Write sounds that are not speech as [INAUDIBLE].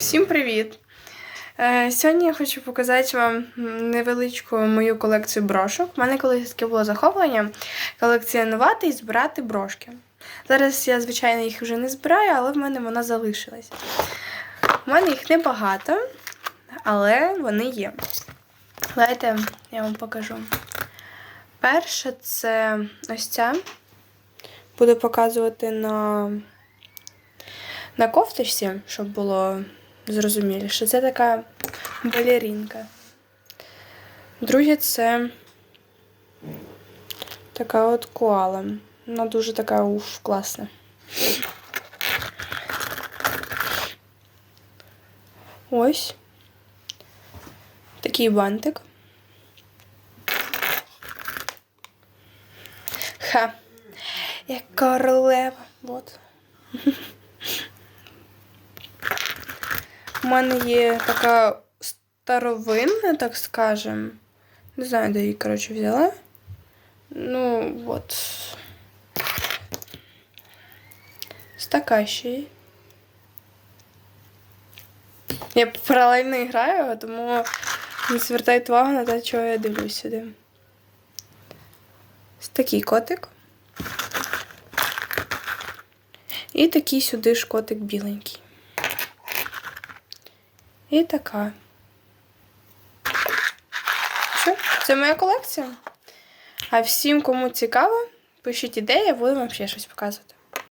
Всім привіт! Е, Сьогодні я хочу показати вам невеличку мою колекцію брошок. У мене колись таке було захоплення колекціонувати і збирати брошки. Зараз я, звичайно, їх вже не збираю, але в мене вона залишилась. У мене їх небагато, але вони є. Давайте я вам покажу. Перша це ось ця. Буду показувати на, на кофточці, щоб було зрозуміліше. Це така балерінка. Друге це така от коала. Вона дуже така уф, класна. Ось. Такий бантик. Ха. Як королева. Вот. [LAUGHS] У мене є така старовинна, так скажем. Не знаю, де її, коротше, взяла. Ну, от. Ось така ще. Я паралельно граю, тому не звертайте увагу на те, чого я дивлюсь сюди. Ось такий котик. І такий сюди ж котик біленький. І така. Що? Це моя колекція. А всім, кому цікаво, пишіть ідеї, буду вам ще щось показувати.